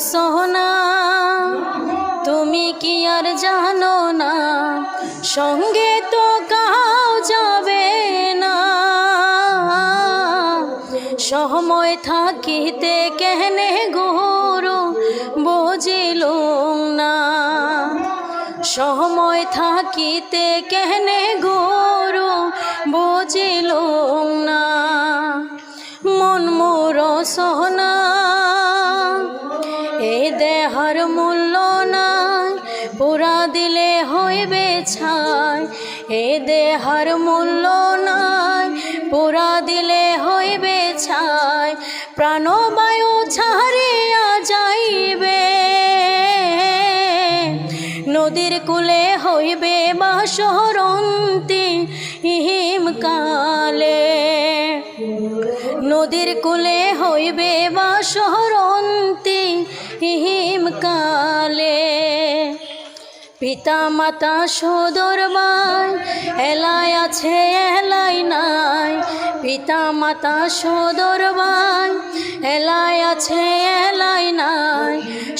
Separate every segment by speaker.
Speaker 1: সোহনা তুমি কি আর জানো না? সঙ্গে তো কাউ যাবে না। সময় থাকিতে কেনে গরু বুঝিল না। সময় থাকিতে কেনে গরু দেহর মূল্য নাই। পুরা দিলে হইবে ছাই। এ দেহর মূল্য নাই। পুরা দিলে হইবে ছাই। প্রাণবায়ু ছাড়িয়া যাইবে। নদীর কূলে হইবে বা বাসরন্তি হিমকালে নদীর কূলে হইবে বাসরন্তি হিমকালে পিতা মাতা সদর বাই, এলাই আছে, এলাই নাই। পিতা মাতা সদর বাই, এলাই আছে, এলাই নাই।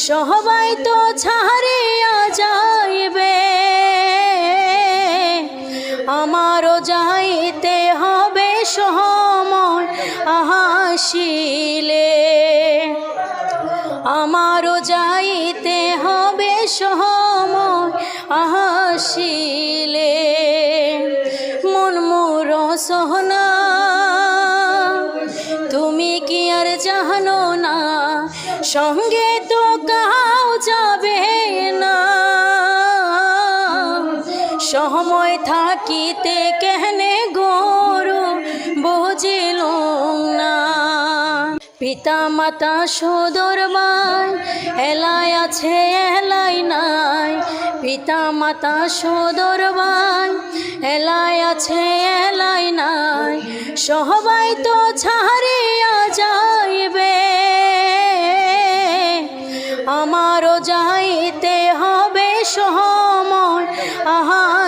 Speaker 1: সবাই তো ছাড়িয়া যাইবে। আমারও যাইতে হবে সময় আসিলে, আমারও যাইতে হবে সময় আসিলে। মন মোর সোহনা, তুমি কি আর জানো না? সঙ্গে তো কাউ যাবে না। সময় থাকিতে কেহনে গরু বুঝিল না। পিতা মাতা সদর এলাই আছে, এলাই নাই। পিতা মাতা সদর এলাই আছে, এলাই নাই। সবাই তো ছাড়িয়া যাইবে। আমারও যাইতে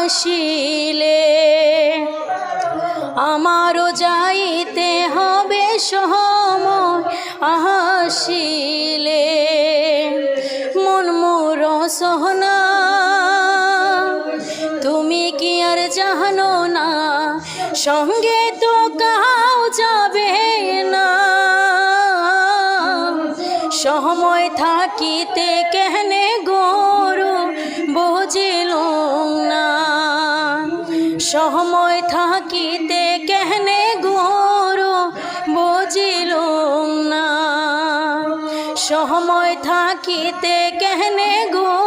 Speaker 1: আসিলে, আমারও যাইতে হবে সময় আসিলে। মন মোর সোহনা, তুমি কি আর জানো না? সঙ্গে তো কাউ যাবে না। সময় থাকিতে কেহনে গরু বুঝিল সময় থাকিতে কেহনে গরু বুঝিল না? সময় থাকিতে কেহনে গো